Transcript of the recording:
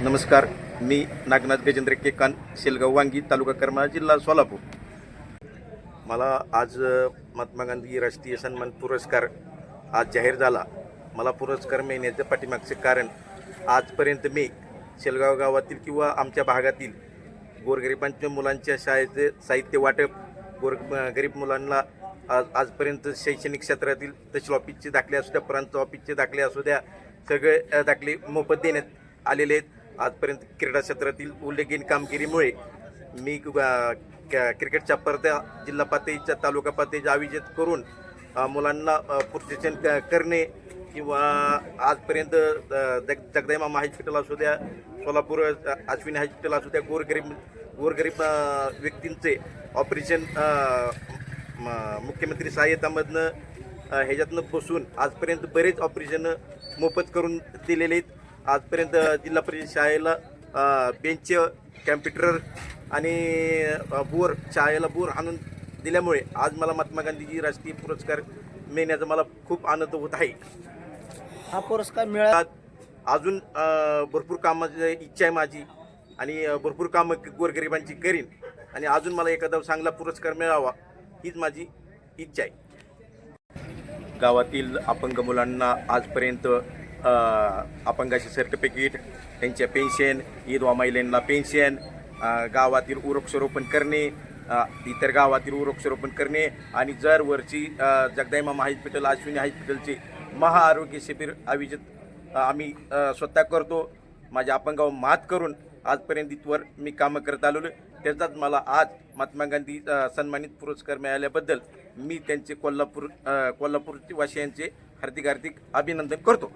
नमस्कार मी नागनाथ गजेंद्र केकान शेलगाव वांगी तालुका करमाळा जिल्हा सोलापूर. मला आज महात्मा गांधी राष्ट्रीय सन्मान पुरस्कार आज जाहीर झाला. मला पुरस्कार मिळण्याचं पाठीमागचे कारण आजपर्यंत मी शेलगाव गावातील किंवा आमच्या भागातील गोरगरिबांच्या मुलांच्या शाळेचे साहित्य वाटप गोर गरीब मुलांना आज आजपर्यंत शैक्षणिक क्षेत्रातील तहसील ऑफिसचे दाखले असू द्या प्रांत ऑफिसचे दाखले असू द्या सगळे दाखले मोफत देण्यात आलेले आहेत. आजपर्यंत क्रीडा क्षेत्रातील उल्लेखनीय कामगिरीमुळे मी क- क्रिकेटच्या स्पर्धा जिल्हा पातळीच्या तालुका पातळीच्या आयोजित करून मुलांना प्रशिक्षण क- करणे किंवा आजपर्यंत जग जगदाई हॉस्पिटल असू द्या सोलापूर अश्विनी हॉस्पिटल असू द्या गोरगरीब गोरगरीब व्यक्तींचे ऑपरेशन म- मुख्यमंत्री सहाय्यतामधनं ह्याच्यातनं बसून आजपर्यंत बरेच ऑपरेशन मोफत करून दिलेले आहेत. आजपर्यंत जिल्हा परिषद शाळेला बेंच कॅम्प्युटर आणि बोर शाळेला बोर आणून दिल्यामुळे आज मला महात्मा गांधीजी राष्ट्रीय पुरस्कार मिळण्याचा मला खूप आनंद होत आहे. हा पुरस्कार मिळाला अजून भरपूर कामाची इच्छा आहे माझी आणि भरपूर कामं गोरगरिबांची करीन आणि अजून मला एखादा चांगला पुरस्कार मिळावा हीच माझी इच्छा आहे. गावातील अपंग मुलांना आजपर्यंत अपंगाचे सर्टिफिकेट त्यांच्या पेन्शन ईद महिलांना पेन्शन गावातील वृक्षारोपण करणे इतर गावातील वृक्षारोपण करणे आणि जर वरची अ, हॉस्पिटल अश्विनी हॉस्पिटलचे महाआरोग्य शिबिर आयोजित आम्ही स्वतः करतो. माझ्या अपंगावर मात करून आजपर्यंत इथवर मी कामं करत आलेलो. त्याचाच मला आज महात्मा गांधी सन्मानित पुरस्कार मिळाल्याबद्दल मी त्यांचे कोल्हापूर कोल्हापूरवासियांचे कोल्हापूर हार्दिक हार्दिक अभिनंदन करतो.